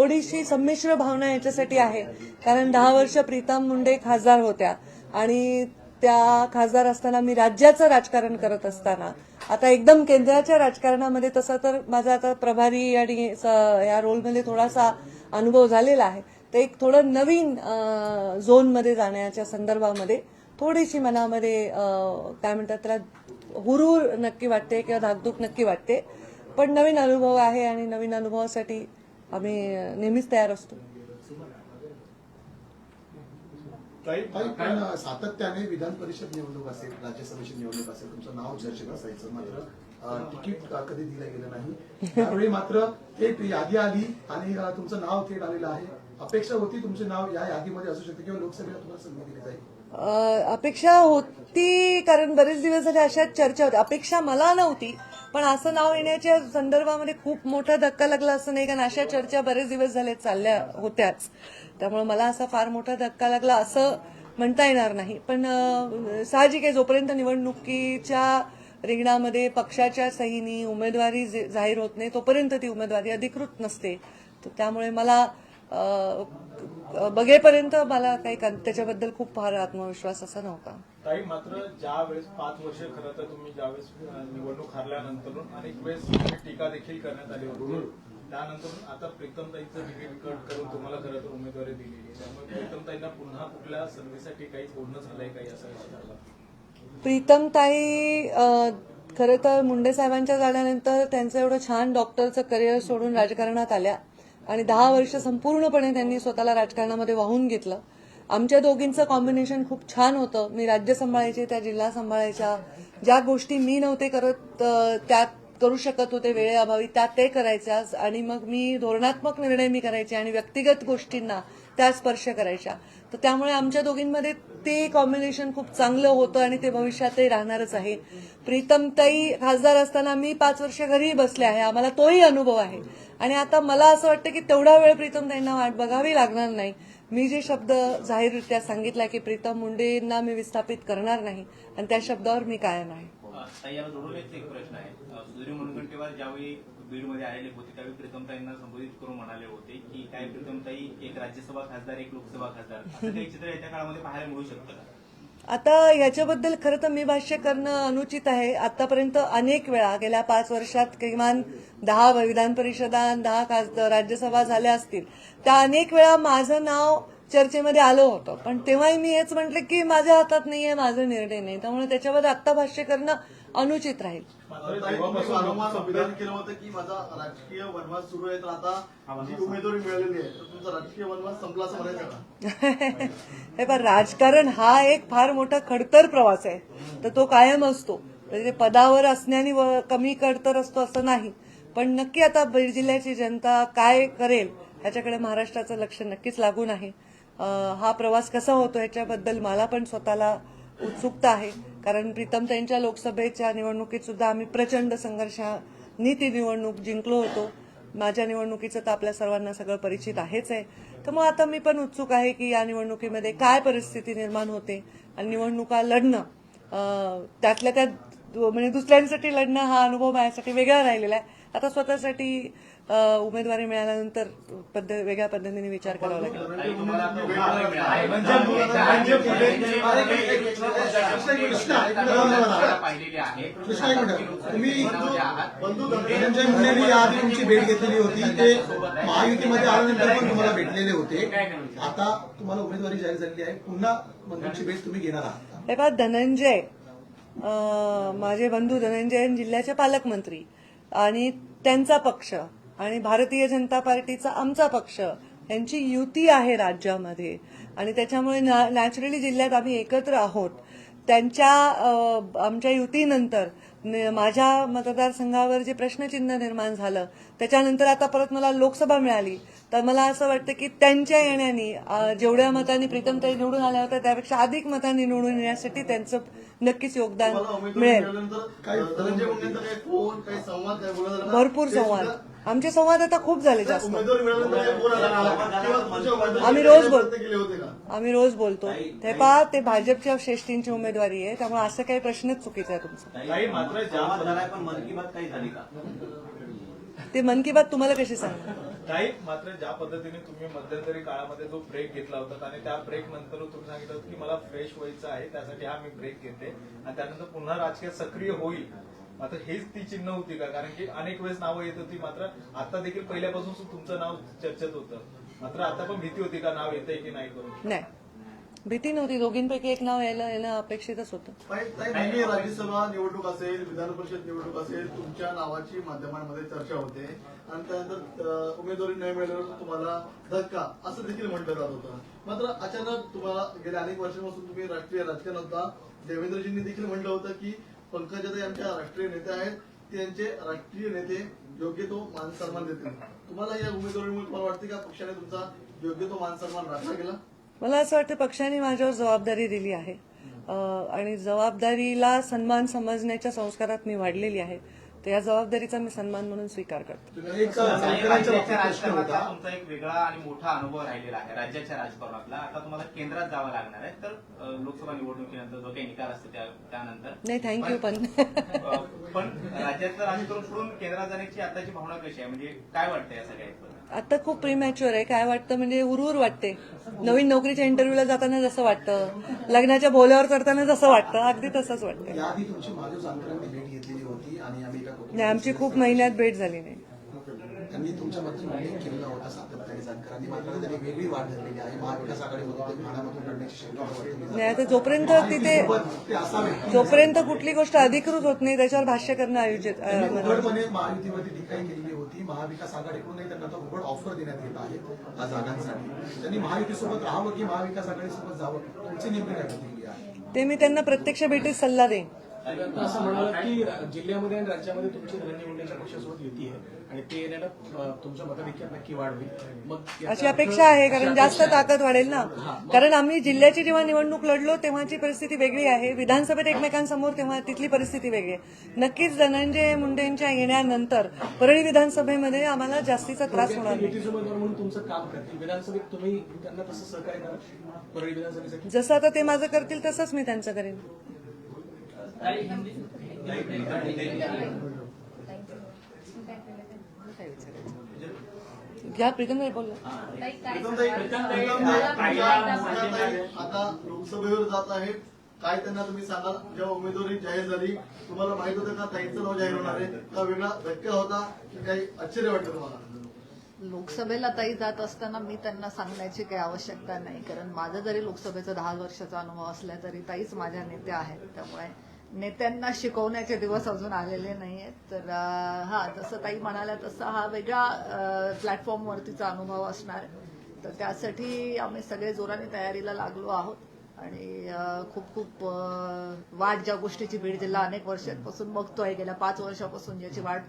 थोडीशी संमिश्र भावना याच्यासाठी आहे. कारण दहा वर्ष प्रीतम मुंडे खासदार होत्या. आणि त्या खासदार असताना मी राज्याचं राजकारण करत असताना आता एकदम केंद्राच्या राजकारणामध्ये तसं तर माझा आता प्रभारी आणि स- या रोलमध्ये थोडासा अनुभव झालेला आहे. तर एक थोडं नवीन झोनमध्ये जाण्याच्या संदर्भामध्ये थोडीशी मनामध्ये काय म्हणतात त्याला हुरूर नक्की वाटते किंवा धाकधूक नक्की वाटते. पण नवीन अनुभव आहे आणि नवीन अनुभवासाठी आम्ही नेहमीच तयार असतो. सातत्याने विधान परिषद निवडणूक असेल राज्यसभेची निवडणूक असेल तुमचं नाव चर्चेत असायचं मात्र तिकीट कधी दिलं गेलं नाही. त्यावेळी मात्र थेट यादी आली आणि तुमचं नाव थेट आलेलं आहे. अपेक्षा होती तुमचे नाव या यादीमध्ये असू शकते किंवा लोकसभेला तुम्हाला संधी दिली जाईल? अपेक्षा होती कारण बरेच दिवस झाले अशा चर्चा होत्या अपेक्षा मला नव्हती पण असं नाव येण्याच्या संदर्भामध्ये खूप मोठा धक्का लागला असं नाही कारण अशा चर्चा बरेच दिवस झाले चालल्या होत्याच. त्यामुळे मला असा फार मोठा धक्का लागला असं म्हणता येणार नाही. पण साहजिक आहे जोपर्यंत निवडणुकीच्या रिंगणामध्ये पक्षाच्या सहीनी उमेदवारी जे- जाहीर होत नाही तोपर्यंत ती उमेदवारी अधिकृत नसते. तर त्यामुळे मला बघेपर्यंत मला काही त्याच्याबद्दल खूप फार आत्मविश्वास असा नव्हता. ताई मात्र ज्या वेळेस पाच वर्ष खरं तर तुम्ही ज्यावेळेस निवडणूक हारल्यानंतर अनेक वेळेस टीका देखील करण्यात आली होती. त्यानंतर आता प्रीतमताईचं तिकीट कट करून तुम्हाला खरं तर उमेदवारी दिलेली त्यामुळे प्रीतमताईंना पुन्हा कुठल्या संधीसाठी काही बोलणं झालंय काही असं प्रीतमताई खरं तर मुंडे साहेबांच्या झाल्यानंतर त्यांचं एवढं छान डॉक्टरचं करिअर सोडून राजकारणात आल्या. आणि दहा वर्ष संपूर्णपणे त्यांनी स्वतःला राजकारणामध्ये वाहून घेतलं. आमच्या दोघींचं कॉम्बिनेशन खूप छान होतं. मी राज्य सांभाळायचे त्या जिल्हा सांभाळायच्या. ज्या गोष्टी मी नव्हते करत त्यात करू शकत होते वेळेअभावी त्या ते करायच्या आणि मग मी धोरणात्मक निर्णय मी करायचे आणि व्यक्तिगत गोष्टींना त्या स्पर्श करायच्या. तर त्यामुळे आमच्या दोघींमध्ये ते कॉम्बिनेशन खूप चांगलं होतं आणि ते भविष्यातही राहणारच आहे. प्रीतमताई खासदार असताना मी पाच वर्ष घरी बसले आहे. आम्हाला तोही अनुभव आहे. आणि आता मला असं वाटतं की तेवढा वेळ प्रीतमताईंना वाट बघावी लागणार नाही. मी जे शब्द जाहीररित्या सांगितला की प्रीतम मुंडेंना मी विस्थापित करणार नाही आणि त्या शब्दावर मी कायम आहे. बीडमध्ये आलेले होते त्यावेळी प्रीतमताईंना संबोधित करून म्हणाले होते की काय प्रीतमताई एक राज्यसभा खासदार एक लोकसभा खासदार. असं काही चित्र येत्या काळामध्ये पाहायला मिळू शकतं का? आता याच्याबद्दल खरं तर मी भाष्य करणं अनुचित आहे. आतापर्यंत अनेक वेळा गेल्या पाच वर्षात किमान दहा विधान परिषदा दहा खासदार राज्यसभा झाल्या असतील. त्या अनेक वेळा माझं नाव चर्चेमध्ये आलं होतं. पण तेव्हाही मी हेच म्हटलं की माझ्या हातात नाहीये माझा निर्णय नाही. त्यामुळे त्याच्यावर आत्ता भाष्य करणं अनुचित राहील. आहे आहे हे पण राजकारण हा एक फार मोठा खडतर प्रवास आहे. तर तो कायम असतो. म्हणजे पदावर असण्याने कमी खडतर असतो असं नाही. पण नक्की आता बीड जिल्ह्याची जनता काय करेल ह्याच्याकडे महाराष्ट्राचं लक्ष नक्कीच लागून आहे. हा प्रवास कसा होतो याच्याबद्दल मला पण स्वतःला उत्सुकता आहे. कारण प्रीतम त्यांच्या लोकसभेच्या निवडणुकीत सुद्धा आम्ही प्रचंड संघर्षाने ती निवडणूक जिंकलो होतो. माझ्या निवडणुकीचं तर आपल्या सर्वांना सगळं परिचित आहेच आहे. तर मग आता मी पण उत्सुक आहे की या निवडणुकीमध्ये काय परिस्थिती निर्माण होते आणि निवडणुका लढणं त्यातल्या त्यात म्हणजे दुसऱ्यांसाठी लढणं हा अनुभव माझ्यासाठी वेगळा राहिलेला आहे. आता स्वतःसाठी उमेदवारी मिळाल्यानंतर पद्ध वेगळ्या पद्धतीने विचार करावा लागेल. तुम्ही मध्ये तुमची भेट घेतलेली होती ते महायुतीमध्ये आल्यानंतर पण तुम्हाला भेटलेले होते आता तुम्हाला उमेदवारी जाहीर झालेली आहे पुन्हा बंधूंची भेट तुम्ही घेणार आहात हे पहा धनंजय माझे बंधू धनंजय जिल्ह्याचे पालकमंत्री आणि त्यांचा पक्ष. आणि भारतीय जनता पार्टीचा आमचा पक्ष यांची युती आहे राज्यामध्ये. आणि त्याच्यामुळे नॅचरली जिल्ह्यात आम्ही एकत्र आहोत. त्यांच्या आमच्या युतीनंतर माझ्या मतदारसंघावर जे प्रश्नचिन्ह निर्माण झालं त्याच्यानंतर आता परत मला लोकसभा मिळाली. तर मला असं वाटतं की त्यांच्या येण्याने जेवढ्या मतांनी प्रीतमताई निवडून आल्या होत्या त्यापेक्षा अधिक मतांनी निवडून येण्यासाठी त्यांचं नक्कीच योगदान मिळेल? भरपूर संवाद. आमचे संवाद आता खूप झाले जास्त. आम्ही रोज काही बोल- प्रयत्न केले होते का? आम्ही रोज बोलतो. ते पहा ते भाजपच्या श्रेष्ठींची उमेदवारी आहे त्यामुळे असं काही प्रश्नच चुकीचा आहे तुमचा. ताई मात्र ज्या संवाद झालाय पण मन की बात काही झाली का? ते मन की बात तुम्हाला कशी सांगणार ताई मात्र ज्या पद्धतीने तुम्ही मध्यंतरी काळामध्ये जो ब्रेक घेतला होता आणि त्या ब्रेक नंतर तुम्ही सांगितलं होतं की मला फ्रेश व्हायचं आहे त्यासाठी हा मी ब्रेक घेते. आणि त्यानंतर पुन्हा राजकीय सक्रिय होईल. मात्र हेच ती चिन्ह होती का? कारण की अनेक वेळेस नावं येत होती मात्र आता देखील पहिल्यापासून तुमचं नाव चर्चेत होतं. मात्र आता पण भीती होती का नाव येतंय की नाही करून? नाही. भीती नव्हती. दोघींपैकी एक नाव यायला येणं अपेक्षितच होतं. नेहमी राज्यसभा निवडणूक असेल विधान परिषद निवडणूक असेल तुमच्या नावाची माध्यमांमध्ये चर्चा होते. आणि त्यानंतर उमेदवारी नाही मिळाल्यावर तुम्हाला धक्का असं देखील म्हटलं जात होतं. मात्र अचानक तुम्हाला गेल्या अनेक वर्षांपासून तुम्ही राष्ट्रीय राजकारणात होता. देवेंद्रजींनी देखील म्हटलं होतं की पंकजाताई आमच्या राष्ट्रीय नेते आहेत. त्यांचे राष्ट्रीय नेते योग्य तो मान सन्मान देतील. तुम्हाला या उमेदवारीमुळे तुम्हाला वाटते का पक्षाने तुमचा योग्य तो मान सन्मान राखला गेला? मला असं वाटतं पक्षाने माझ्यावर जबाबदारी दिली आहे. आणि जबाबदारीला सन्मान समजण्याच्या संस्कारात मी वाढलेली आहे. तर या जबाबदारीचा मी सन्मान म्हणून स्वीकार करते. एक राज्याच्या तुमचा एक वेगळा आणि मोठा अनुभव राहिलेला आहे राज्याच्या राजकारणातला आता तुम्हाला केंद्रात जावं लागणार आहे तर लोकसभा निवडणुकीनंतर जो काही निकाल असतो त्या- त्यानंतर. नाही थँक्यू पण पण राज्याचं राजकारण सोडून केंद्रात जाण्याची आताची भावना कशी आहे? म्हणजे काय वाटतं या सगळ्यात आता खूप प्रीमॅच्युअर आहे. काय वाटतं? म्हणजे उरवर वाटते. नवीन नोकरीच्या इंटरव्ह्यूला जाताना जसं वाटतं. लग्नाच्या बोल्यावर करताना जसं वाटतं. अगदी तसंच वाटतं घेतलेली होती आणि आम्ही एका नाही आमची खूप महिन्यात भेट झाली नाही. त्यांनी तुमच्याबद्दल उल्लेख केलेला होता सातत्याने जानकरांनी मात्र त्यांनी वेगळी धरलेली आहे. महाविकास आघाडीमधून ते ठाण्यामधून लढण्याची शक्यता नाही. आता जोपर्यंत तिथे ते जोपर्यंत कुठली गोष्ट अधिकृत होत नाही त्याच्यावर भाष्य करणं आयोजित त्यांनी अं, उघडपणे महायुतीवरती टीकाही केलेली होती. महाविकास आघाडीकडूनही त्यांना आता उघड ऑफर देण्यात येत आहे या जागांसाठी. त्यांनी महायुतीसोबत राहावं की महाविकास आघाडीसोबत जावं? तुमची नेमकी काय प्रतिक्रिया आहे? ते मी त्यांना प्रत्यक्ष भेटीत सल्ला देईन. आता असं म्हणाला की जिल्ह्यामध्ये आणि राज्यामध्ये तुमची धनंजय मुंडेच्या पक्षासोबत युती आहे आणि ते येण्याला तुमच्या मताधिक्यात नक्की वाढ होईल. मग अशी अपेक्षा आहे कारण जास्त. ताकद वाढेल ना? कारण आम्ही जिल्ह्याची जेव्हा निवडणूक लढलो तेव्हाची परिस्थिती वेगळी आहे. विधानसभेत एकमेकांसमोर तेव्हा तिथली परिस्थिती वेगळी आहे. नक्कीच धनंजय मुंडेंच्या येण्यानंतर परळी विधानसभेमध्ये आम्हाला जास्तीचा त्रास होणार नाही. युतीचे उमेदवार म्हणून तुमचं काम करतील. विधानसभेत तुम्ही त्यांना तसं सहकार्य करा परळी विधानसभेसाठी. जसं आता ते माझं करतील तसंच मी त्यांचं करेन. घ्या प्रीतम आता लोकसभेवर जात आहेत. काय त्यांना तुम्ही सांगाल? जेव्हा उमेदवारी जाहीर झाली तुम्हाला माहीत होतं का ताईंचं नाव जाहीर होणार आहे? का वेगळा धक्का होता? की काही आश्चर्य वाटतं तुम्हाला? लोकसभेला ताई जात असताना मी त्यांना सांगण्याची काही आवश्यकता नाही. कारण माझं जरी लोकसभेचा दहा वर्षाचा अनुभव असला तरी ताईच माझ्या नेत्या आहेत. त्यामुळे नेत्यांना शिकवण्याचे दिवस अजून आलेले नाही आहेत तर हा जसं ताई म्हणाल्या तसा हा वेगळा प्लॅटफॉर्मवरतीचा अनुभव असणार. तर त्यासाठी आम्ही सगळे जोराने तयारीला लागलो आहोत. आणि खूप खूप वाट ज्या गोष्टीची बीड जिल्हा अनेक वर्षांपासून बघतोय गेल्या पाच वर्षापासून ज्याची वाट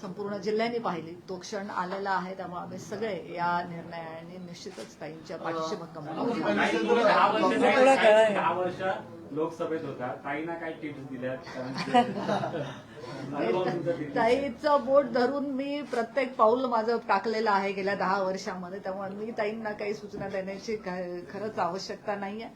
संपूर्ण जिल्ह्याने पाहिली तो क्षण आलेला आहे. त्यामुळे आम्ही सगळे या निर्णयाने निश्चितच ताईंच्या पाठीशी भक्कम लोकसभेत होता. ताईना काय टिप्स दिल्या? ताईचं बोट धरून मी प्रत्येक पाऊल माझं टाकलेलं आहे गेल्या दहा वर्षामध्ये त्यामुळे मी ताईंना काही सूचना देण्याची काय- खरंच आवश्यकता नाहीये.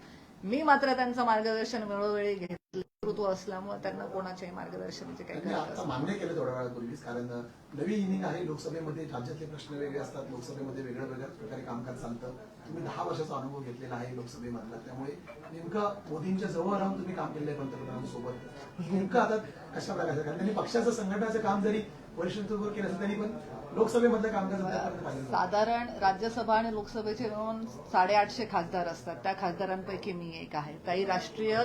मी मात्र त्यांचं मार्गदर्शन वेळोवेळी घेतलं. नेतृत्व असल्यामुळे त्यांना कोणाच्याही मार्गदर्शनाची काही मान्य केलं थोड्या वेळापूर्वीच कारण नवी इनिंग आहे लोकसभेमध्ये राज्यातले प्रश्न वेगळे असतात लोकसभेमध्ये वेगळ्या वेगळ्या प्रकारे कामकाज चालतं. तुम्ही दहा वर्षाचा अनुभव घेतलेला आहे लोकसभेमधला. त्यामुळे नेमकं मोदींच्या जवळ राहून तुम्ही काम केलेलं आहे पंतप्रधानांसोबत. नेमकं आता कशा प्रकारचं कारण त्यांनी पक्षाचं संघटनाचं काम जरी वरिष्ठ केलं असं त्यांनी पण लोकसभेमधलं कामकाज साधारण राज्यसभा आणि लोकसभेचे मिळून साडेआठशे खासदार असतात. त्या खासदारांपैकी मी एक आहे. काही राष्ट्रीय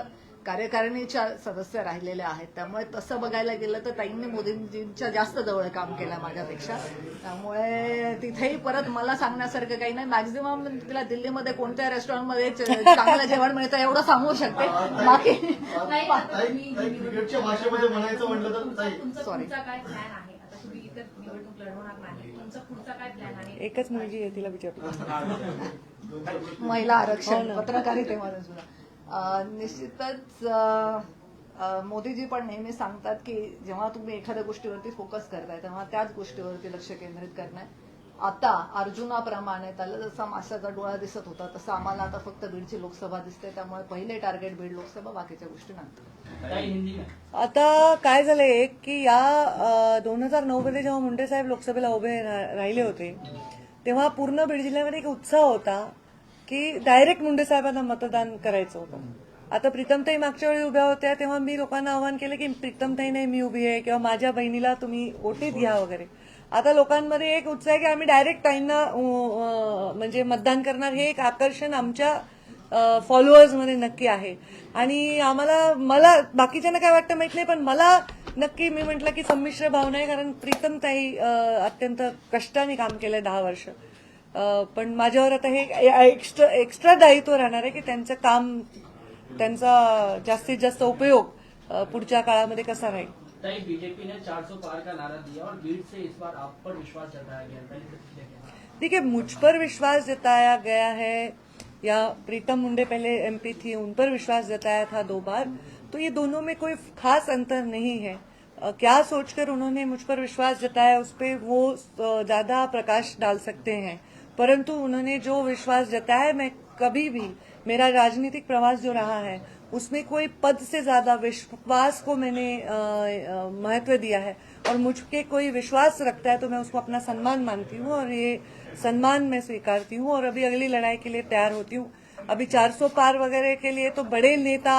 कार्यकारिणीच्या सदस्य राहिलेल्या आहेत. त्यामुळे तसं बघायला गेलं तर ताईंनी मोदींजींच्या जास्त जवळ काम केलं माझ्यापेक्षा. त्यामुळे तिथेही परत मला सांगण्यासारखं काही नाही. मॅक्झिमम तिला दिल्लीमध्ये कोणत्या रेस्टॉरंटमध्ये चांगलं जेवण मिळतं एवढं सांगू शकते. बाकी ताई ताई क्रिकेटच्या भाषेमध्ये म्हणायचं म्हटलं तर ताई तुमचा Sorry. पुढचा काय प्लॅन आहे? आता तुम्ही इतर निवडणूक लढवणार नाही. तुमचा पुढचा काय प्लॅन आहे? एकच मुलगी आहे तिला विचारतो. महिला हो आरक्षण ना. पत्रकारितेमध्ये सुद्धा. निश्चितच मोदीजी पण नेहमी सांगतात की जेव्हा तुम्ही एखाद्या गोष्टीवरती फोकस करताय तेव्हा त्याच गोष्टीवरती लक्ष केंद्रित करणं. आता अर्जुनाप्रमाणे त्याला जसा माशाचा डोळा दिसत होता तसं आम्हाला आता फक्त बीडची लोकसभा दिसते त्यामुळे पहिले टार्गेट बीड लोकसभा बाकीच्या गोष्टी नंतर. आता काय झालंय एक की या दोन हजार नऊ मध्ये जेव्हा मुंडे साहेब लोकसभेला उभे राहिले होते तेव्हा पूर्ण बीड जिल्ह्यामध्ये एक उत्साह होता. की डायरेक्ट मुंडे साहेबांना मतदान करायचं होतं. आता प्रीतमताई मागच्या वेळी उभ्या होत्या तेव्हा मी लोकांना आवाहन केलं की प्रीतमताई नाही मी उभी आहे किंवा माझ्या बहिणीला तुम्ही ओटीत घ्या वगैरे. आता लोकांमध्ये एक उत्साह आहे की आम्ही डायरेक्ट ताईंना म्हणजे मतदान करणार हे एक आकर्षण आमच्या फॉलोअर्समध्ये नक्की आहे. आणि आम्हाला मला बाकीच्यांना काय वाटतं माहीत नाही पण मला नक्की मी म्हटलं की संमिश्र भावना आहे कारण प्रीतमताई अत्यंत कष्टाने काम केलं दहा वर्ष. पण माझ्यावर आता हे एक्स्ट्रा एक्स्ट्रा दायित्व राहणार आहे की त्यांचं काम त्यांचा जास्तीत जास्त उपयोग पुढच्या काळामध्ये कसा राहील? ताई बीजेपी ने 400 पार का नारा दिया और भीड़ से इस बार आप पर विश्वास जताया गया ताई प्रतिक्रिया क्या है? देखिए मुझ पर विश्वास जताया गया है या प्रीतम मुंडे पहले एमपी थी उन पर विश्वास जताया था दो बार तो ये दोनों में कोई खास अंतर नहीं है। क्या सोचकर उन्होंने मुझ पर विश्वास जताया उस पर वो ज्यादा प्रकाश डाल सकते हैं। परंतु उन्होंने जो विश्वास जताया, मैं कभी भी, मेरा राजनीतिक प्रवास जो रहा है, उसमें कोई पद से ज़्यादा विश्वास को मैंने महत्व दिया है। और मुझ के कोई विश्वास रखता है तो मैं उसको अपना सम्मान मानती हूँ और ये सम्मान मैं स्वीकारती हूँ। और अभी अगली लड़ाई के लिए तैयार होती हूँ। अभी 400 पार वगैरह के लिए तो बड़े नेता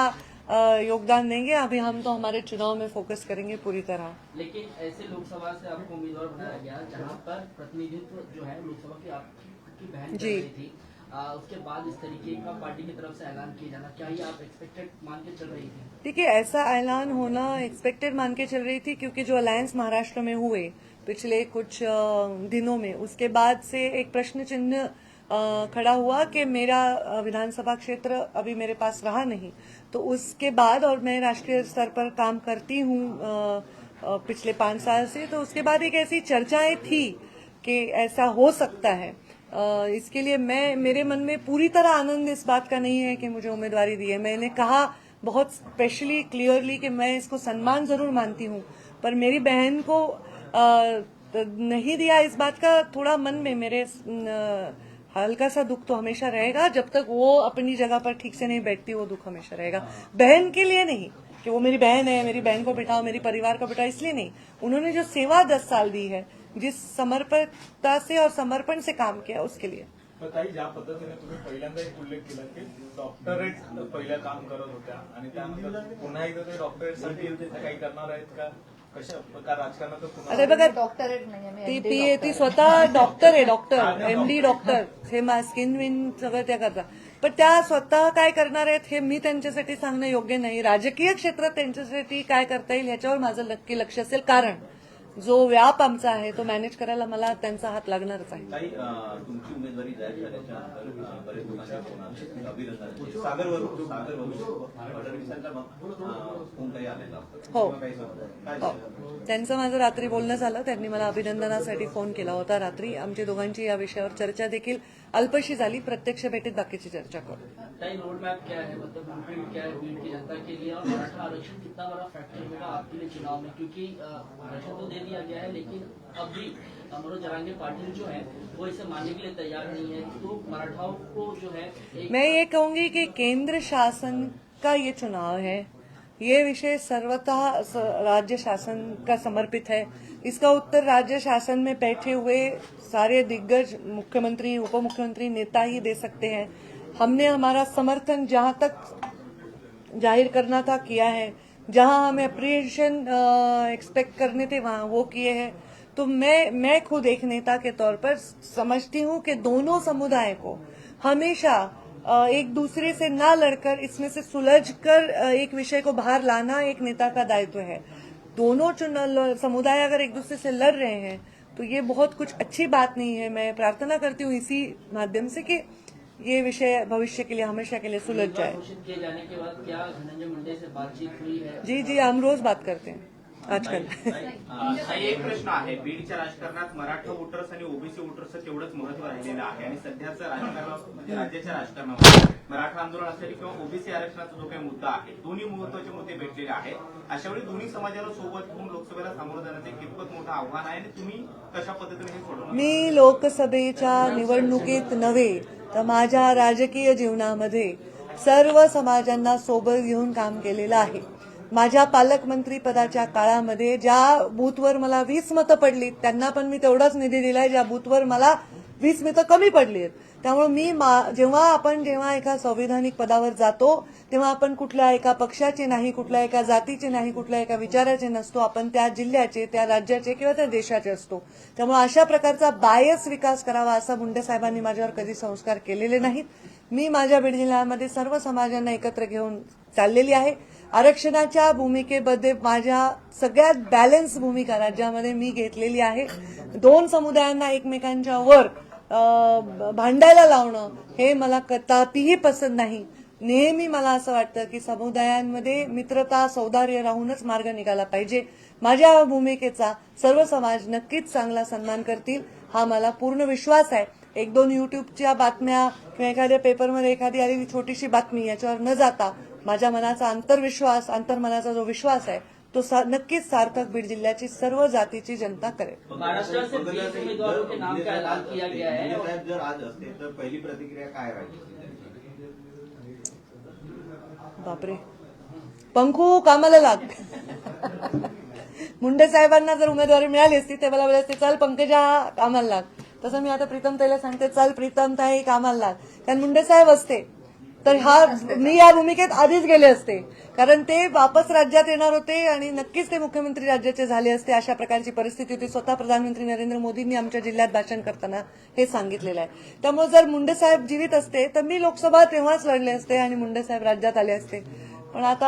योगदान देंगे। अभी हम तो हमारे चुनाव में फोकस करेंगे पूरी तरह। लेकिन ऐसे लोकसभा से आपको उम्मीदवार बनाया गया जहाँ पर प्रतिनिधित्व जो है लोकसभा की आपकी बहन जी। थी। आ, उसके बाद इस तरीके का पार्टी की तरफ़ से ऐलान किया जाना क्या ये आप एक्सपेक्टेड मान के चल रही थी? देखिए ऐसा ऐलान होना एक्सपेक्टेड मान के चल रही थी क्योंकि जो अलायंस महाराष्ट्र में हुए पिछले कुछ दिनों में उसके बाद से एक प्रश्न चिन्ह खड़ा हुआ कि मेरा विधानसभा क्षेत्र अभी मेरे पास रहा नहीं। तो उसके बाद और मैं राष्ट्रीय स्तर पर काम करती हूँ पिछले पाँच साल से तो उसके बाद एक ऐसी चर्चाएँ थी कि ऐसा हो सकता है। इसके लिए मैं मेरे मन में पूरी तरह आनंद इस बात का नहीं है कि मुझे उम्मीदवारी दी है। मैंने कहा बहुत स्पेशली क्लियरली कि मैं इसको सम्मान ज़रूर मानती हूँ पर मेरी बहन को नहीं दिया इस बात का थोड़ा मन में मेरे अ, हल्का सा दुख तो हमेशा रहेगा जब तक वो अपनी जगह पर ठीक से नहीं बैठती वो दुख हमेशा रहेगा। बहन के लिए नहीं कि वो मेरी बहन है मेरी बहन को बिठाओ मेरी परिवार को बिठाओ इसलिए नहीं। उन्होंने जो सेवा दस साल दी है जिस समर्पणता से और समर्पण से काम किया उसके लिए। ताई ज्या पद्धतीने तुम्ही पहिल्यांदा एक उल्लेख केला की डॉक्टरेट पहिलं काम करत होत्या आणि त्यानंतर पुन्हा एकदा ते डॉक्टरेटसाठी काही करणार आहेत का? अरे बघा डॉक्टरेट नाही मी ती पी डॉक्टर ती. स्वतः डॉक्टर आहे डॉक्टर. M D doctor. हे स्किन विन सगळं त्या करतात पण त्या स्वतः काय करणार आहेत हे मी त्यांच्यासाठी सांगणं योग्य नाही. राजकीय क्षेत्रात त्यांच्यासाठी काय करता येईल ह्याच्यावर माझं नक्की लक्ष असेल. कारण जो व्याप आमचा आहे तो मॅनेज करायला मला त्यांचा हात लागणारच आहे. ताई अं, तुमची उमेदवारी जाहीर झाल्याच्यानंतर अं, बरेच लोकांचे फोन आले अभिनंदनाचे सागरवरून सागरवरून फडणवीसांचा अं, फोन काही आलेला हो. किंवा काही संबंध? काय हो. झालं? त्यांचं माझं रात्री बोलणं झालं. त्यांनी मला अभिनंदनासाठी फोन केला होता रात्री. आमची दोघांची या विषयावर चर्चा देखील अल्पशी झाली. प्रत्यक्ष भेटीत बाकीची चर्चा करू. ताई रोड मैप क्या है मतलब ब्लूप्रिंट क्या है बीड की जनता के लिए और मराठा आरक्षण कितना बड़ा फैक्टर होगा आपके लिए चुनाव में? क्योंकि अ, आरक्षण तो दे दिया गया है, लेकिन अब भी मनोज जरांगे पाटिल जो है, वो इसे मानने के लिए तैयार नहीं है। तो मराठाओं को जो है मैं ये कहूँगी कि केंद्र शासन का ये चुनाव है। ये विषय सर्वतः राज्य शासन का समर्पित है। इसका उत्तर राज्य शासन में बैठे हुए सारे दिग्गज मुख्यमंत्री उप मुख्यमंत्री नेता ही दे सकते हैं। हमने हमारा समर्थन जहाँ तक ज़ाहिर करना था, किया है। जहाँ हमें अप्रिशिएशन एक्सपेक्ट करने थे, वहाँ वो किए हैं। तो मैं मैं खुद एक नेता के तौर पर समझती हूँ कि दोनों समुदाय को हमेशा एक दूसरे से ना लड़कर, इसमें से सुलझ कर एक विषय को बाहर लाना एक नेता का दायित्व है। दोनों समुदाय अगर एक दूसरे से लड़ रहे हैं तो ये बहुत कुछ अच्छी बात नहीं है। मैं प्रार्थना करती हूँ इसी माध्यम से कि ये विषय भविष्य के लिए हमेशा के लिए सुलझ जाए घोषित किए जाने के बाद क्या धनंजय मुंडे से बातचीत हुई है जी जी हम रोज बात करते हैं आजकाल एक प्रश्न आहे बीडच्या राजकारणात मराठा वोटर्स आणि ओबीसी वोटर्स तेवढंच महत्त्व राहिलेलं आहे आणि सध्याचं राजकारण म्हणजे राज्याच्या राजकारणामध्ये मराठा आंदोलन असेल किंवा ओबीसी आरक्षणाचा जो काही मुद्दा आहे दोन्ही महत्त्वाचे मुद्दे भेटलेले आहेत अशा वेळी दोन्ही समाजाला सोबत घेऊन लोकसभेला सामोरं जाण्याचं एक कितपत मोठं आव्हान आहे आणि तुम्ही कशा पद्धतीने हे सोडवणार मी लोकसभेच्या निवडणुकीत नव्हे तर माझ्या राजकीय जीवनामध्ये सर्व समाजांना सोबत घेऊन काम केलेलं आहे. माझ्या पालकमंत्री पदाच्या काळामध्ये ज्या बूथवर मला वीस मतं पडली त्यांना पण मी तेवढाच निधी दिलाय ज्या बूथवर मला वीस तर कमी पडली आहेत त्यामुळे मी मा- जेव्हा आपण जेव्हा एका संविधानिक पदावर जातो तेव्हा आपण कुठल्या एका पक्षाचे नाही कुठल्या एका जातीचे नाही कुठल्या एका विचाराचे नसतो. आपण त्या जिल्ह्याचे त्या राज्याचे किंवा त्या देशाचे असतो. त्यामुळे अशा प्रकारचा बायस विकास करावा असा मुंडे साहेबांनी माझ्यावर कधी संस्कार केलेले नाहीत. मी माझ्या बीड जिल्ह्यामध्ये सर्व समाजांना एकत्र घेऊन चाललेली आहे. आरक्षणाच्या भूमिकेमध्ये माझ्या सगळ्यात बॅलन्स भूमिका राज्यामध्ये मी घेतलेली आहे. दोन समुदायांना एकमेकांच्या वर भांडायला लावणं हे मला कदापिही पसंत नाही. नेहमी मला असं वाटतं की समुदायांमध्ये मित्रता सौदार्य राहूनच मार्ग निघाला पाहिजे. माझ्या भूमिकेचा सर्व समाज नक्कीच चांगला सन्मान करतील हा मला पूर्ण विश्वास आहे. एक दोन युट्यूबच्या बातम्या किंवा एखाद्या पेपरमध्ये एखादी आलेली छोटीशी बातमी याच्यावर न जाता माझ्या मनाचा अंतर्विश्वास अंतर्मनाचा जो विश्वास आहे तो सा- नक्कीच सार्थक बीड जिल्ह्याची सर्व जातीची जनता करेल. महाराष्ट्र से बीस उम्मीदवारों के नाम का ऐलान किया गया है? मुंडे साहेब जर आज असते तर पहिली प्रतिक्रिया काय राहिली? बापरे. पंखू कामाला लाग. मुंडे साहेबांना जर उमेदवारी मिळाली असती ते मला बोलायचे चल पंकजा कामाला लाग. तसं मी आता प्रीतम ताईला सांगते चल प्रीतम ताई कामाला लाग. कारण मुंडे साहेब असते. तर हा मी या भूमिकेत आधीच गेले असते. कारण ते वापस राज्यात येणार होते आणि नक्कीच ते मुख्यमंत्री राज्याचे झाले असते अशा प्रकारची परिस्थिती होती. स्वतः प्रधानमंत्री नरेंद्र मोदींनी आमच्या जिल्ह्यात भाषण करताना हे सांगितलेलं आहे. त्यामुळे जर मुंडेसाहेब जीवित असते तर मी लोकसभा तेव्हाच लढले असते आणि मुंडेसाहेब राज्यात आले असते. पण आता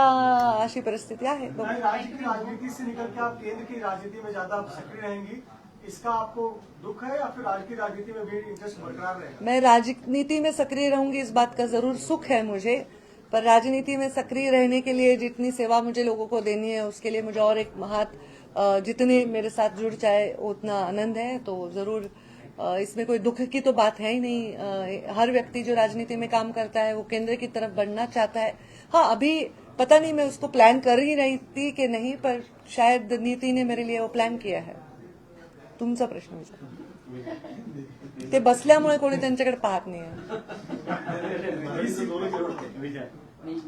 अशी परिस्थिती आहे. बघू. राजनीति से निकल के आप केंद्र की राजनीति में ज्यादा सक्रिय रहेंगी। इसका आपको दुख है या फिर राज्य की राजनीति में भी इंटरेस्ट बरकरार रहेगा? मैं राजनीति में सक्रिय रहूँगी इस बात का ज़रूर सुख है मुझे पर राजनीति में सक्रिय रहने के लिए जितनी सेवा मुझे लोगों को देनी है उसके लिए मुझे और एक अ, जितने मेरे साथ जुड़ जाए उतना आनंद है तो ज़रूर इसमें कोई दुख की तो बात है ही नहीं। हर व्यक्ति जो राजनीति में काम करता है वो केंद्र की तरफ़ बढ़ना चाहता है। हाँ अभी पता नहीं मैं उसको प्लान कर ही रही थी कि नहीं पर शायद नीति ने मेरे लिए वो प्लान किया है। तुमचा प्रश्न विचार. ते बसल्यामुळे कोणी त्यांच्याकडे पाहत नाही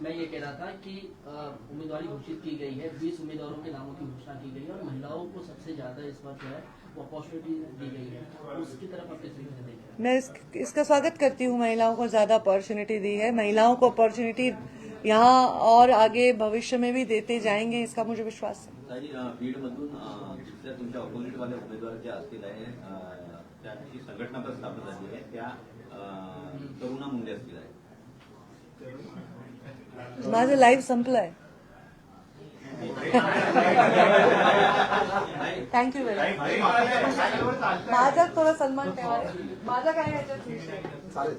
मैं ये कह रहा था कि उम्मीदवारी घोषित की गई है बीस उम्मीदवारों के नामों की घोषणा की गई है और महिलाओं को सबसे ज़्यादा इस बार जो है वो अपॉर्चुनिटी दी गई है। उसकी तरफ़ आप किस तरीके से देख। मैं इस, इसका स्वागत करती हूँ महिलाओं को ज़्यादा अपॉर्चुनिटी दी है। महिलाओं को अपॉर्चुनिटी यहाँ और आगे भविष्य में भी देते जाएंगे इसका मुझे विश्वास है। ताई बीड मधून दुसऱ्या तुमच्या ऑपोजिट वाले उमेदवार जे असतील आहे अं, त्याची संघटना पण स्थापन झाली आहे त्या अं, करुणा मुंडे असतील आहे माझं लाईव्ह संपलंय. थँक्यू व्हेरी मच माझा थोडा सन्मान ठेवा. माझा काय ह्याच्यात विषय? चालेल.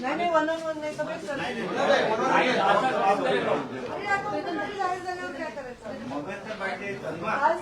नाही नाही वन ऑन वन नाही सगळेच करतात. आज